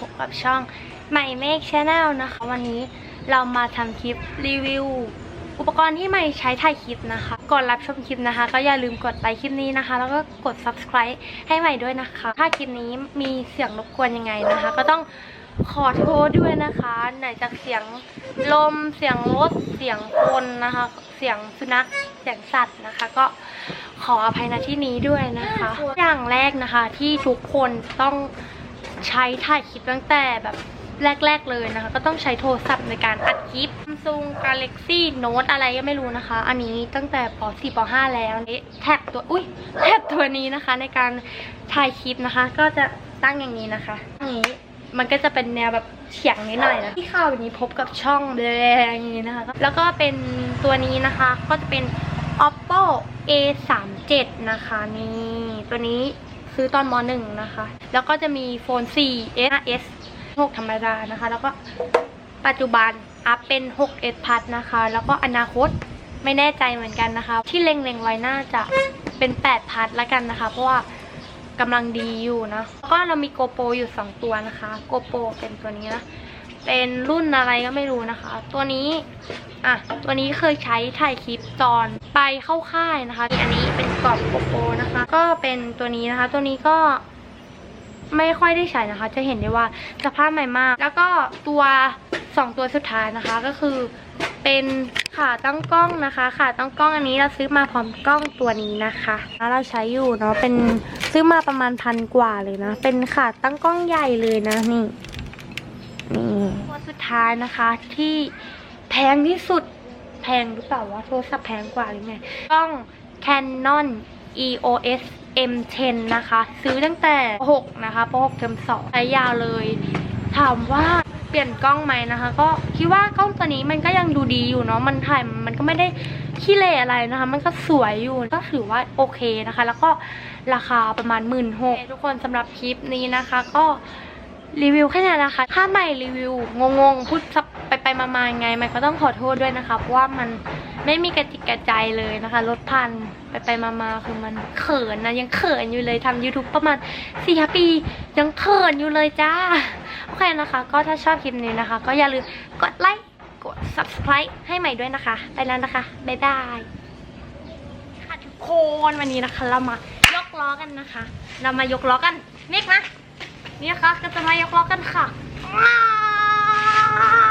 พบกับช่องใหม่เมฆชาแนลนะคะ วันนี้เรามาทำคลิปรีวิว อุปกรณ์ที่ใหม่ใช้ถ่ายคลิปนะคะ ก่อนรับชมคลิปนะคะ ก็อย่าลืมกดไลค์คลิปนี้นะคะ แล้วก็กด subscribe ให้ใหม่ด้วยนะคะ ถ้าคลิปนี้มีเสียงรบกวนยังไงนะคะ ก็ต้องขอโทษด้วยนะคะ ไหนจากเสียงลมเสียงรถเสียงคนนะคะ เสียงสุนัขเสียงสัตว์นะคะ ก็ขออภัยณที่นี้ด้วยนะคะ อย่างแรกนะคะที่ทุกคนต้อง ใช้ถ่ายคลิปตั้งแต่แบบแรก ๆ เลยนะคะ ก็ต้องใช้โทรศัพท์ในการอัดคลิป Samsung Galaxy Note อะไรก็ไม่รู้นะคะ อันนี้ตั้งแต่ป .4 ป .5 แล้วแท็บตัวอุ้ยแท็บตัวนี้นะคะ ในการถ่ายคลิปนะคะ ก็จะตั้งอย่างนี้นะคะอย่างนี้มันก็จะเป็นแนวแบบเฉียงนิดหน่อยนะที่เข้าแบบนี้พบกับช่องแดงอย่างนี้นะคะ แล้วก็เป็นตัวนี้นะคะ ก็จะเป็น oppo a 3 7นะคะนี่ตัวนี้ ซื้อตอนม .1 นะคะ แล้วก็จะมีโฟน 4 s 5s 6ธรรมดานะคะ แล้วก็ปัจจุบันอัพเป็น 6s plus นะคะ แล้วก็อนาคตไม่แน่ใจเหมือนกันนะคะ ที่เล็งๆไว้น่าจะเป็น8 plus ละกันนะคะ เพราะว่ากำลังดีอยู่นะแล้วก็เรามีโกโปรอยู่ 2 ตัวนะคะ โกโปรเป็นตัวนี้นะ เป็นรุ่นอะไรก็ไม่รู้นะคะ ตัวนี้อะตัวนี้เคยใช้ถ่ายคลิปตอนไปเข้าค่ายนะคะอันนี้เป็นกรอบโกโปนะคะ ก็เป็นตัวนี้นะคะ ตัวนี้ก็ไม่ค่อยได้ใช้นะคะ จะเห็นได้ว่าสภาพใหม่มาก แล้วก็ตัวสองตัวสุดท้ายนะคะก็คือเป็นขาตั้งกล้องนะคะขาตั้งกล้องอันนี้เราซื้อมาพร้อมกล้องตัวนี้นะคะแล้วเราใช้อยู่เนาะเป็นซื้อมาประมาณพันกว่าเลยนะ เป็นขาตั้งกล้องใหญ่เลยนะนี่ นี่ตัวสุดท้ายนะคะที่แพงที่สุดแพงหรือเปล่าวะโทรศัพท์แพงกว่าหรือไงกล้อง Canon EOS M10 นะคะ ซื้อตั้งแต่ 6 นะคะป6เทอม2ใช้ยาวเลย ถามว่าเปลี่ยนกล้องไหมนะคะ ก็คิดว่ากล้องตัวนี้มันก็ยังดูดีอยู่เนาะมันถ่ายมันก็ไม่ได้ขี้เละอะไรนะคะ มันก็สวยอยู่ก็ถือว่าโอเคนะคะ แล้วก็ราคาประมาณหมื่นหกทุกคนสำหรับคลิปนี้นะคะ ก็ รีวิวแค่นี้นะคะ ถ้าใหม่รีวิวงงๆพูดไปไปมาๆไงใหม่ก็ต้องขอโทษด้วยนะคะเพราะว่ามันไม่มีกระจิกกระใจเลยนะคะรถพันไปไปมาๆคือมันเขินนะยังเขินอยู่เลยทำ YouTube ประมาณสี่ปี ยังเขินอยู่เลยจ้า โอเคนะคะ ก็ถ้าชอบคลิปนี้นะคะ ก็อย่าลืมกดไลค์กด subscribe ให้ใหม่ด้วยนะคะ ไปแล้วนะคะ บ๊ายบายค่ะทุกคนวันนี้นะคะเรามายกล้อกันนะคะ เรามายกล้อกันเมกนะ นี่นะคะ